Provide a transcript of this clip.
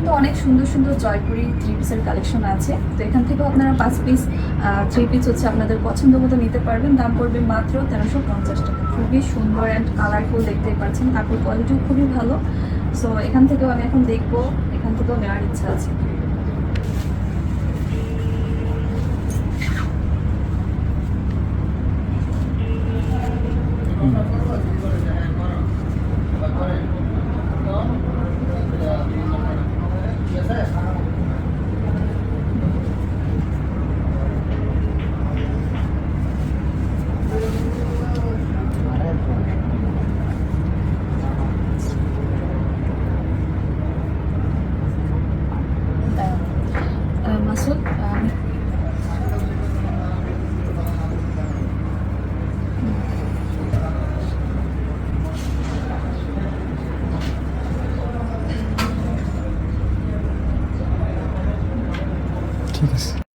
কিন্তু অনেক সুন্দর সুন্দর জয়পুরি থ্রি পিসের কালেকশন আছে। তো এখান থেকেও আপনারা পাঁচ পিস থ্রি পিস হচ্ছে আপনাদের পছন্দ মতো নিতে পারবেন। দাম পড়বে মাত্র তেরোশো পঞ্চাশ টাকা। খুবই সুন্দর অ্যান্ড কালারফুল দেখতেই পাচ্ছেন। কাপড় কোয়ালিটিও খুবই ভালো। সো এখান থেকেও আমি এখন দেখব। এখান থেকেও নেওয়ার ইচ্ছা আছে। ঠিক আছে